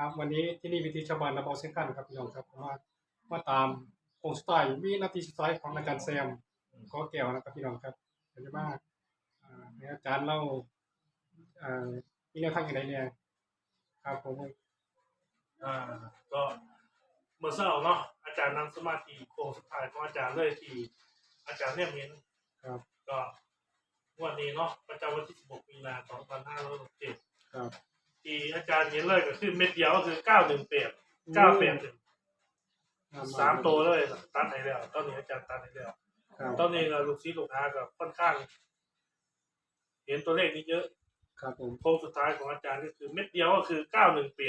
ครับวันนี้ที่นี่วิธีชาวบ้านระเบาเส้นกันครับพี่น้องครับผมว่ามาตามโครงสไตล์วินาทีสุดท้ายของอาจารย์แซมขอแก้วนะครับพี่น้องครับเห็นว่าอ่าให้อาจารย์เล่าอ่ามีแนวทางอย่างไรเนี่ยครับผมอ่าก็เมื่อเช้าเนาะอาจารย์นั่งสมาธิโค้งสุดท้ายของอาจารย์เลยที่อาจารย์เนี่ยเห็นครับก็งวันนี้เนาะประจำวันที่ 16 มีนาคม2567ครับ ที่อาจารย์เห็นเลยก็คือเม็ดเดียวก็คือ918 981สามตัวเลยตัดให้แล้วตอนนี้อาจารย์ตัดให้แล้วครับตอนนี้ก็ลูกศิษย์ลูกหาก็ค่อนข้าง เห็นตัวเลขนี้เยอะครับผมโค้งสุดท้ายของอาจารย์ก็คือเม็ดเดียวก็คือ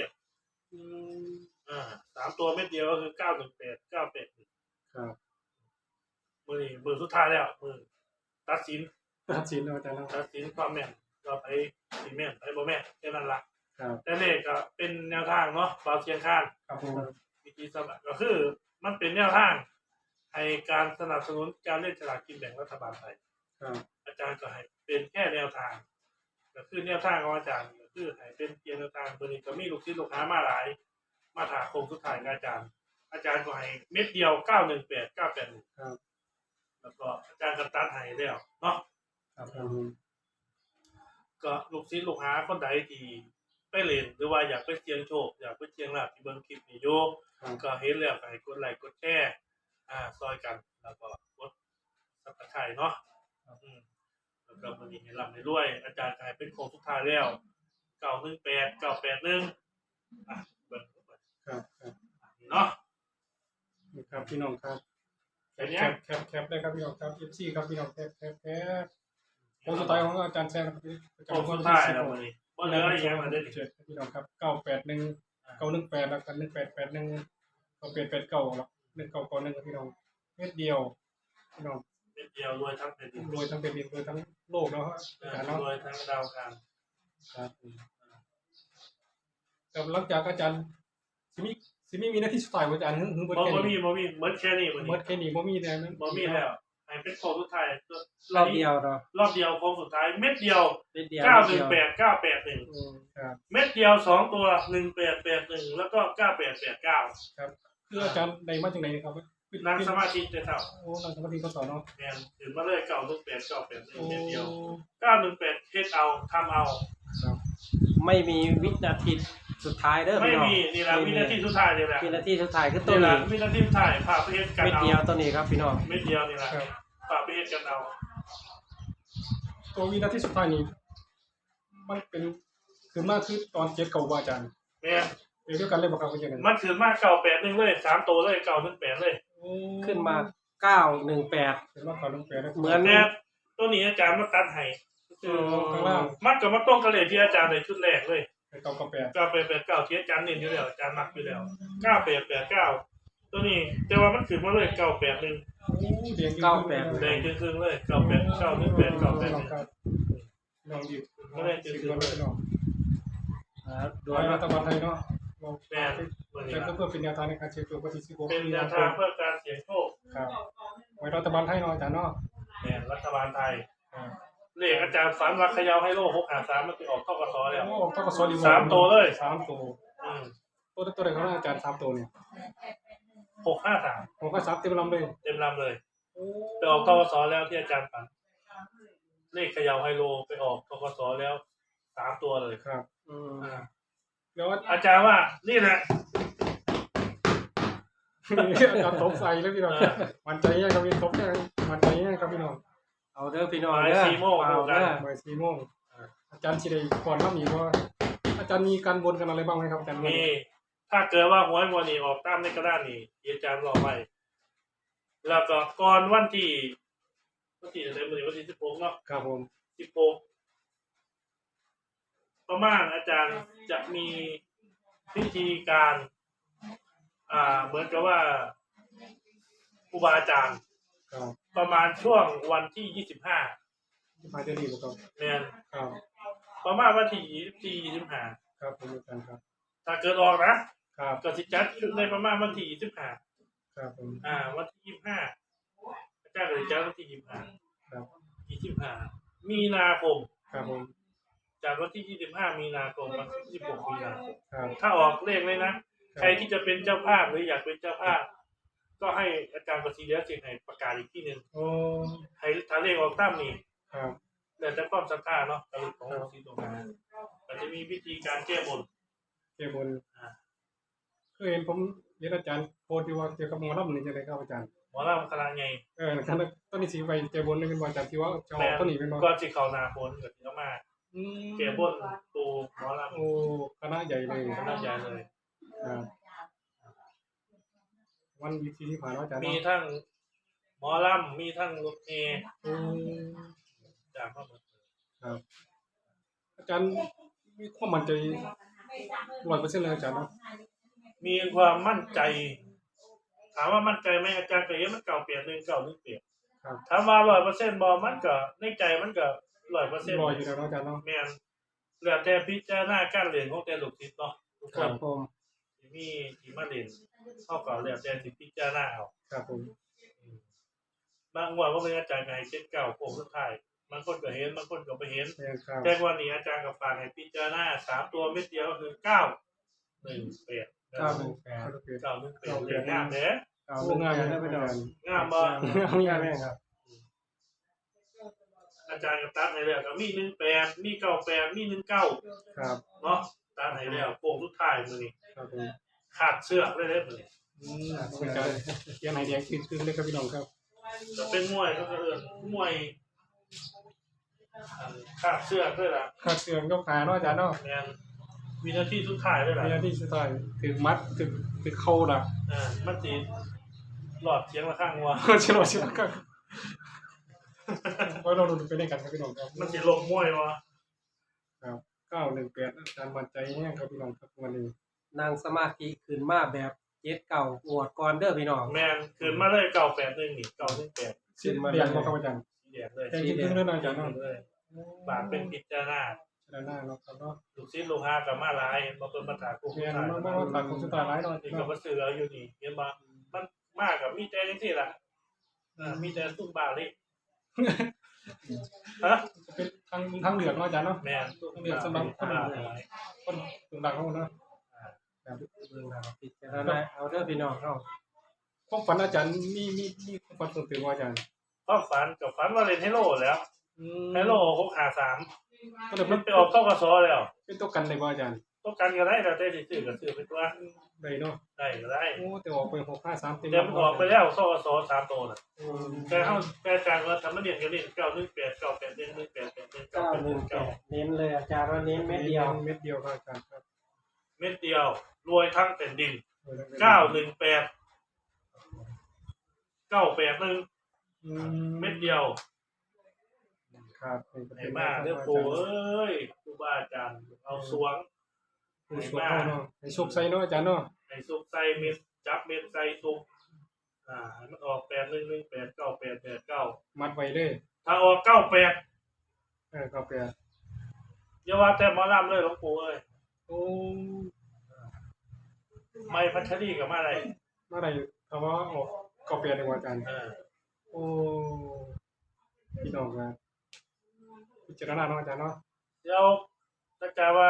918อืมอ่าสามตัวเม็ดเดียวก็คือ918 981ครับมือนี่มือสุดท้ายแล้วมือตัดสินตัดสินแล้วอาจารย์เนาะตัดสินความแม่นเราไปสีแม่นไปบ่แม่นแค่นั้นละ ครับแต่เลขก็เป็นแนวทางเนาะบาเชียงข้างครับผมวิธีสมัครก็คือ มันเป็นแนวทางให้การสนับสนุนการเล่นฉลากกินแบ่งรัฐบาลไทยครับอาจารย์ก็ให้เป็นแค่แนวทางก็คือแนวทางของอาจารย์ก็คือให้เป็นเพียงแนวทางตัวนี้ก็มีลูกศิษย์ลูกหามาหลาย มาถามโคงสุดท้ายกับอาจารย์ อาจารย์ก็ให้เม็ดเดียว918 981ครับแล้วก็อาจารย์ก็ตัดให้แล้วเนาะครับผมก็ลูกศิษย์ลูกหาคนใดที่ ไปเล่นหรือว่าอยากไปเสี่ยงโชค อยากไปเสี่ยงลาภที่เบิ่งคลิปนี้อยู่ครับก็เห็นแล้วก็ให้กดไลค์กดแชร์อ่าซอยกัน แล้วก็กดซับสไครต์เนาะอืมแล้วก็วันนี้ให้ร่ำให้รวย อาจารย์ก็ให้เป็นโค้งสุดท้ายแล้ว918 981อะเบิ่งเบิ่งครับครับเนาะนี่ครับพี่น้องครับเป็นแคยังปแคปแคปได้ครับพี่น้องครับ FC ครับพี่น้องแคปแคปแคปโค้งสุดท้ายของอาจารย์แซมครับพี่ประโค้งจำวัสุนดที่ท้ายสิบแล้วหกวันนี้ บ่เหลืออะไรยังมาได้ดิเจ็ดพี่น้องครับเก้าแปดหนึ่งเก้าหนึ่งแปดแล้วกันหนึ่งแปดแปดหนึ่งเก้าแปดแปดเก้าแล้วหนึ่งเก้าเก้าหนึ่งครับพี่น้องเม็ดเดียวพี่น้องเม็ดเดียวรวยทั้งแผ่นดินรวยทั้งเป็นดินรวยทั้งโลกแล้วฮะเอออาจารย์เนาะรวยทั้งดาวการครับกับหลังจากอาจารย์สิมีสิมีมีหน้าที่สุดท้ายของอาจารย์หึ่งหึ่งเบิดบ่แค่บ่มีนี้บ่มีเหมือนแค่นี้บ่เบินี่ดแค่นี้บ่มีแล้วนั้นบ่มีแล้ว ให้เป็นโค้งสุดท้ายรอบเดียวเนาะรอบเดียวโค้งสุดท้าย เม็ดเดียวนิดเดียวเก้าหนินึ่ดงเดียวแปดเก้าแปดหนึ่งอืมครับ เม็ดเดียวสองตัวหนึ่งแปดแปดหนึ่งแล้วก็เก้าแปดแปดเก้าครับคืออาจารย์ในมาจากไหนครับนั่งสมาธิจะเท่าโอ้นั่งสมาธิก็สอนเนาะแมนถึงมาเลยเก้าหนึ่งแปดเก้าแปดหนึ่งโอ้เม็ดเดียวเก้าหนึ่งแปดเทสเอาทำเอาครับไม่มีวินาที สุดท้ายเด้อไม่พี่น้องมีนี่แหละวินาทีสุดท้ายนี่แหละวินาทีสุดท้ายคือตัวนี่แหละนี้วินาทีสุดท้ายพาไปเฮ็ดกันเม็ดเอาเดียวตัวนี้ครับพี่น้อง เม็ดเดียวนี่แหละครับ พาไปเฮ็ดกันเอาตัววินาทีสุดท้ายนี้ มันเป็นคือมากคือตอนเจ็ดเก่าว่าอาจารย์แม่นเดียวกันเลยบอกครับว่าอย่างนั้นมันถือมากเก้าแปดหนึ่งเลยสามตัวเลยเก้าหนึ่งแปดเลยโอ้ขึ้นมาเก้าหนึ่งแปด เป็นว่าเขาลงแปลได้เหมือน แต่ตัวนี้อาจารย์มาตัดให้อืมข้างล่าง มันก็มาตรงกันเลยที่อาจารย์ในชุดแรกเลย เป็นเก่ากับแปดเก้าแปดแปดเก้าที่อาจารย์เน้นอยู่แล้วอาจารย์มักอยู่แล้วเก้าแปดแปดเก้าตัวนี้แต่ว่ามันขึ้นมาเลยเก้าแปดหนึ่งโอ้เดียงเก้าแปดแดงครึ่งๆเลยเก้าแปดเก้าหนึ่งแปดเก้าแปดหนึ่งลองหยิบไม่ได้จืดสิบวันเลยเนาะอ่าโดโดยยรัฐบาลไทยเนาะเราแม่นวันนี้เป็นละเพื่อเป็นแนวทางในการเช็คตัวปฏิสิบหกเป็นแนวทางเพื่อการเสี่ยงโชคครับไว้รัฐบาลไทยเนาะอาจารย์เนาะแม่นรัฐบาลไทยครับ เลขอาจารย์ฝันว่าเขยาวให้โลกหกหาสามมันจะออกเข้ากระสอแล้ว โอ้ต้องกระสอบดีสามตัวเลย สามตัวอืมตัวตัวไหนเขาอาจารย์สามตัวเนี่ยหกห้าสามผมก็สามเต็มลำเลยเต็มลำเลยโอ้ไปออกเข้ากระสอแล้วที่อาจารย์ฝันเลขเขยาวไฮโลไปออกเข้ากระสอแล้วสามตัวเลยครับ อืมอ่าแล้วอาจารย์ว่า นี่แหละอาจารย์ตบใส่แล้วพี่น้องมันใจยังครับพี่ตบยังมันใจยังครับพี่น้อง เอาเด้อพี่น้องบ่ายเด้อสี่โมงเอาดูกัเด้นอบ่ายสี่โมงอาจารย์ชิไดก่อนรับอีกว่าอาจารย์มีการบนกันอะไรบ้างไหมครับอาจารย์มีถ้าเกิดว่าหวยมวนี่ออกตามในกระดานนี่ที่อาจารย์บอกไว้แล้วก็ก่อนวันที่วันที่อะไรวันที่วันที่สิบหกเนาะครับผมสิบหกประมาณอาจารย์จะมีพิธีการ อ่า เหมือนกับว่าครูบาอาจารย์ ครับประมาณช่วงวันที่ยี่สิบห้าที่พายจะดีบ่ครับเนี่ยครับประมาณวันที่ยี่ที่ยี่สิบห้าครับผมอาจารย์ครับถ้าเกิดออกนะครับก็สิจัดในประมาณวันที่ยี่สิบห้าครับผมอ่า วันที่ยี่สิบห้าอาจารย์ก็จะจัดวันที่ยี่สิบห้าครับยี่สิบห้ามีนาคมครับผมจากวันที่ 25 มีนาคมวันที่16มีนาคมครับถ้าออกเลขเลยนะ ใครที่จะเป็นเจ้าภาพหรืออยากเป็นเจ้าภาพ ก็ให้อาจารย์ประสิทธิ์เดียสิให้ประกาศอีกที่หนึ่งโอ้ให้ถ้าเลขออกตามนี้ครับแต่แต่ความศรัทธาเนาะการของลูกศิษย์ตรงนั้นอาจจะมีพิธีการแก้บนเกี่ยวบนอ่าเคยเห็นผมเรียนอาจารย์โพสต์ที่ว่าเกี่ยวกับหมอลำนี่จะได้ครับอาจารย์หมอลำคณะไงเออนะครับต้นนี้สีไปเกี่ยวบนนี่เป็นวันอาจารย์ที่ว่าจะออกต้นนี้เป็นวันก็สิเขานาโคนกับที่มาอืมแก้บนตูหมอลโอ้คณะใหญ่เลยำคณะใหญ่เลยครับ วันวิธีที่ผ่านมาอาจารย์มีเนาะทั้งหมอลำมีทั้งรถเมย์โอ้จากข้อมูลครับอาจารย์มีความมั่นใจร้อยเปอร์เซ็นต์เลยอาจารย์เนาะมีความมั่นใจ ถามว่ามั่นใจไหมอาจารย์ก็เห็นมันเก่าเปลี่ยนหนึ่งเก่าหนึ่งเปลี่ยนครับถามว่าร้อยเปอร์เซ็นต์บอมันก็ในใจมันก็ร้อยเปอร์เซ็นต์รอยอยู่แล้วเนาะอาจารย์เนาะแม่นเหลือแต่พิจารณาการเรียนของแต่ลูกศิษย์เนาะทุกคครันบผม ที่มีที่มาเรียน เข้ากับเหลือแต่ที่พิจารณาเอาครับผมอืมบางวันก็เป็นอาจารย์ไงเจ็ดเก่าโค้งสุดท้ายบางคนก็เห็นบางคนก็ไม่เห็นเนี่ยครับ แต่วันนี้อาจารย์กับฝากให้พิจารณาสามตัวเม็ดเดียวก็คือเก้าหนึ่งแปดเก้าหนึ่งแปดครับเก้าหนึ่งแปดเรียนงามเด้เก้าหโอ้นึ่งงามแปเลดยได้นะไปอาหน่อจายรย์งามบ่งามแม่ครับ อาจารย์ก็ตัดให้แล้วก็มีหนึ่งแปดมีเก้าแปดมีหนึ่งเก้าครับ เนาะตัดให้แล้วโค้งสุดท้ายมือนี้ครับผม ขาดเชือกเลยเด้อมือนี้อืมอาจารย์เขียังไหนแดงขึ้นขึ้นเลยครับพี่น้องครับจะเป็นมวยก็คือมวยอันขาดเชือกด้วยล่ะขาดเสื่อมยกขาเนาะอาจารย์เนาะแมนวินาทีสุดท้ายด้วยล่ะมีหน้าที่สุดท้ายถึงมัดถึงถึงเข้าล่ะอ่ามันสิหลอดเสียงละข้างวัวก็เชื่อเชื่อก็ไว้เราดูไปด้วยกันครับพี่น้องครับมันสิลงมวยวะครับเก้าหนึ่งแปดอาจารย์มั่นใจแน่ครับพี่น้องครับวันนี้ นางสมาธิขึ้นมาแบบเจ็ดเก่าอวดก่อนเด้อพี่น้อง แมนคืนมาเลยเก่าแปดหนึ่งนี่เก่าหนึ่งแปดสิ้นเรียนมาครับอาจารย์สีแดงเลยแดงจริงๆแล้วนะอาจารย์เนาเนาะเลยบาทเป็นพิจารณาชนะหน้าเนาะครับเนาะลูกศิษย์ลูกหากับมาหลายมาเป็นประถากุ้งเรียนมาบ้างตัดของสุดท้ายร้ายเนาะนี่ก็มาซื้อเอาอยู่นี่เห็นบ่มันมากกับมีแต่จังซี่ล่ะอ่ามีแต่ซุ่มบาเลยฮะเป็นทางทางเหลืองเนาะอาจารย์เนาะแม่นซุ่มบาซุ่มบาหลายคนตรงดังเขาเนาะอ่า ครับเบิ่งนะครับพิจารณาเอาเด้อพี่น้องเฮาความฝันอาจารย์มีมีมีความฝันส่วนตัวว่าอาจารย์ก็ฝันกับฝันว่าเล่นไฮโลแล้วอืมไฮโลหกหาสามก็เลยมัมันนไปออกเข้ากสแล้ว เป็นตัวกันเลยว่าอาจารย์ต้องการก็ได้แต่ได้สิซื้อก็ซื้อไปตัวได้เนาะได้ก็ได้โอ้แต่ออกไปหกห้าสามเต็มเดี๋ยวมันออกไปแล้วเข้ากสสามตัวน่ะอืมแต่เฮาแต่อาจารย์ว่าทำมาเรียนก็เรียนเก้าหนึ่งแปดเก้าแปดหนึ่งหนึ่งแปดแปดหนึ่งเก้าเก้าแปดหหนึ่นึ่งงแปเก้าดเน้นเลยอาจารย์ว่าเน้นเม็ดเดียวเม็ดเดียวครับอาจารย์ครับ เม็ดเดียว รวยทั้งแผ่นดินเก้าหนึ่งแปดเก้าแปดหนึ่งอืเม็ดเดียวครับไหนมาเด้อปู่เอ้ยครูบาอาจารย์เอาสวง ผู้สวดเอาเนาะให้โชคใส่เนาะอาจารย์เนาะในซุปใส่เม็ดจับเม็ดใส่ซุปอ่าให้มันออกแปดหนึ่งหนึ่งแปดเก้าแปดแปดเก้ามัดไว้เลยถ้าออกเก้าแปดเออก็แปดอย่าว่าแต่หมอลำเลยหลวงปู่เอ้ย โอ้ไม่พัชรีกับมาอะไรเมื่อไหร่คำว่าออกก็แปดในวันอาจารย์เออโอ้พี่น้องครับพิจารณาเนาะอาจารย์เนาะเดี๋ยวถ้าจะว่า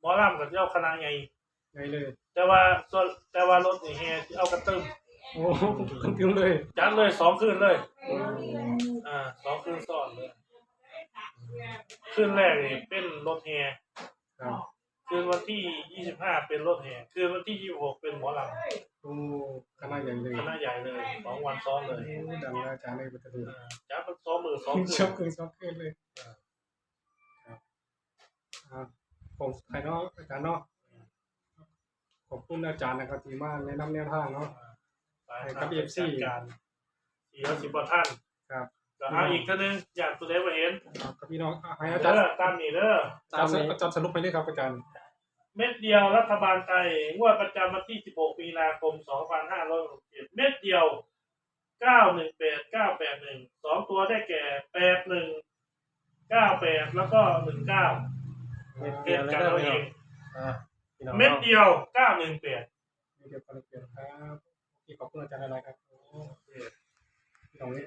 หมอลำกับเจ้าคณะไง ไงเลย แต่ว่าส่วนแต่ว่ารถนี่แฮที่เอากระตึมโอ้ขึ้นขึ้นเลยจัดเลยสองคืนเลยโอ้อ่าสองคืนซ้อนเลยคืนแรกนี่เป็นรถแฮครับคืน วันที่ยี่สิบห้าเป็นรถแห่คืนวันที่ยี่สิบหกเป็นหมอลโอ้คณะใหญ่เลยำคณะใหญ่เลยสองวันซ้อนเลยโอ้ดังเลยอาจารย์เลยปัตตานีอ่าจับมันซ้อมมือซ้อมชอบคืนชอบคืนเลยครับอ่าผมใครเนาะอาจารย์เนาะขอบคุณอาจารย์นะครับที่มาแนะนำแนวทางเนาะไปครับ FC จัดการสี่ร้อยสิบกว่าท่านครับ แล้วเอาอีกท่านหนึงอยากตัวเล็กมาเห็นครับกับพี่น้องอะให้อาอาจารย์ตามนี้เด้อตามอาจารนี้ย์อาจารย์สรุปไปเลยครับอาจารย์ เม็ดเดียวรัฐบาลไทยงวดประจำวันที่ 16 มีนาคม 2567 เม็ดเดียว 918 981สองตัวได้แก่ 81 98 แล้วก็ 19เม็ดเก็เดียบวเลยกันเด้อเอาพี่เอน้องงอ่าพี่น้องเม็ดเฮาเดียว 918มีเดียวกันเปลี่ยนครับโอเคขอบคุณอาจารย์อะไรครับโอ้พี่น้องนี่